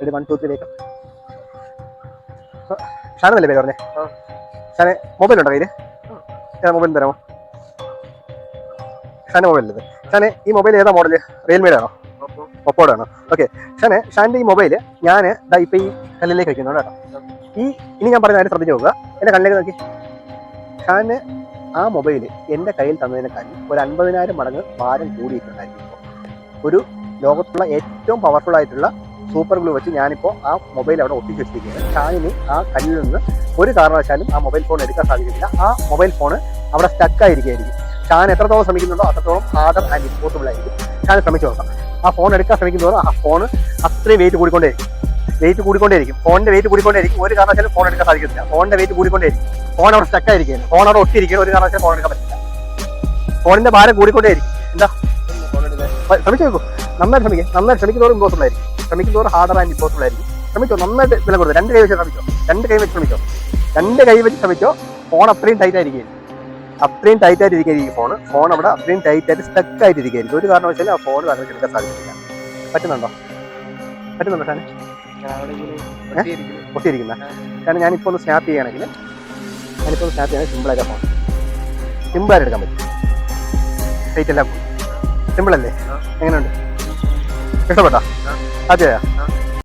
Ready one two three വേക്കം ഷാനല്ലേ പേര് പറഞ്ഞേ. ഷാനെ മൊബൈൽ ഉണ്ടോ കയ്യിൽ മൊബൈൽ തരാമോ? ഷാനെ മൊബൈൽ അല്ലേ ഷാനെ ഈ മൊബൈൽ ഏതാ മോഡൽ റിയൽമിയുടെ ആണോ ഒപ്പോടെ ആണോ ഓക്കെ ഷാനെ ഷാന്റെ ഈ മൊബൈൽ ഞാൻ ഇതാ ഇപ്പം ഈ കല്ലിലേക്ക് വയ്ക്കുന്നുണ്ട് കേട്ടോ. ഈ ഇനി ഞാൻ പറഞ്ഞ കാര്യം ശ്രദ്ധിച്ച് നോക്കുക. എന്റെ കണ്ണിലേക്ക് നോക്കി. ഷാന് ആ മൊബൈൽ എന്റെ കയ്യിൽ തന്നതിനെക്കാളും ഒരു അൻപതിനായിരം മടങ്ങ് ഭാരം കൂടിയിട്ടുണ്ടായിരിക്കും ഒരു ലോകത്തുള്ള ഏറ്റവും പവർഫുൾ ആയിട്ടുള്ള സൂപ്പർ ഗ്ലൂ വെച്ച് ഞാനിപ്പോൾ ആ മൊബൈൽ അവിടെ ഒട്ടിച്ച് വെച്ചിരിക്കുകയാണ്. ഷാനിന് ആ കല്ലിൽ നിന്ന് ഒരു കാരണവശാലും ആ മൊബൈൽ ഫോൺ എടുക്കാൻ സാധിക്കുന്നില്ല. ആ മൊബൈൽ ഫോൺ അവിടെ സ്റ്റക്ക് ആയിരിക്കുകയായിരിക്കും. ഷാൻ എത്രത്തോളം ശ്രമിക്കുന്നുണ്ടോ അത്രത്തോളം ഹാർഡർ ആൻഡ് ഇമ്പോസിബിൾ ആയിരിക്കും. ഷാൻ ശ്രമിച്ചു നോക്കാം. ആ ഫോൺ എടുക്കാൻ ശ്രമിക്കുന്നതോറും ആ ഫോൺ അത്രയും വെയിറ്റ് കൂടിക്കൊണ്ടേയിരിക്കും. വെയിറ്റ് കൂടിക്കൊണ്ടേയിരിക്കും. ഫോണിന്റെ വെയിറ്റ് കൂടിക്കൊണ്ടേയിരിക്കും. ഒരു കാരണവശാലും ഫോൺ എടുക്കാൻ സാധിക്കത്തില്ല ഫോണിന്റെ വെയിറ്റ് കൂടിക്കൊണ്ടേയിരിക്കും. ഫോൺ അവിടെ സ്റ്റക്ക് ആയിരിക്കുകയാണ്. ഫോൺ അവിടെ ഒട്ടിയിരിക്കുകയാണ്. ഒരു കാരണവശാലും ഫോൺ എടുക്കാൻ പറ്റില്ല. ഫോണിന്റെ ഭാരം കൂടിക്കൊണ്ടേയിരിക്കും. എന്താ? ശ്രമിച്ചു നോക്കൂ. നന്നായിട്ട് ശ്രമിക്കുക. നന്നായിട്ട് ശ്രമിക്കുന്നതോറും ഇമ്പോസിബിൾ ആയിരിക്കും. ശ്രമിക്കുന്നതോറും ഹാർഡർ ആൻഡ് ഇമ്പോസിബിൾ ആയിരിക്കും. ശ്രമിച്ചോ? നന്നായിട്ട് വില കൊടുത്തു? രണ്ട് കൈ വെച്ച് ശ്രമിച്ചോ? രണ്ട് കൈ വെച്ച് ശ്രമിച്ചോ? രണ്ട് കൈ വെച്ച് ശ്രമിച്ചോ? ഫോൺ അത്രയും ടൈറ്റ് ആയിരിക്കും അത്രയും ടൈറ്റ് ആയിട്ട് ഇരിക്കുകയായിരിക്കും ഫോൺ ഫോൺ അവിടെ അത്രയും ടൈറ്റ് ആയിട്ട് സ്റ്റക്ക് ആയിട്ട് ഇരിക്കുകയായിരിക്കും ഒരു കാരണവശാലും ആ ഫോൺ താങ്കൾക്ക് എടുക്കാൻ സാധിക്കില്ല പറ്റുന്നുണ്ടോ? പറ്റുന്നുണ്ടോ സാറേ. പൊട്ടിയിരിക്കുന്ന കാരണം ഞാനിപ്പോൾ ഒന്ന് സ്നാപ്പ് ചെയ്യുകയാണെങ്കിൽ ഞാനിപ്പോൾ ഒന്ന് സ്നാപ്പ് ചെയ്യുകയാണെങ്കിൽ സിമ്പിളായിട്ട് ഫോൺ സിമ്പിളായിട്ട് എടുക്കാൻ പറ്റും. ടൈറ്റ് എല്ലാം സിമ്പിൾ അല്ലേ? ആ. എങ്ങനെയുണ്ട്? ഇഷ്ടപ്പെട്ടോ? ആ. അതെയോ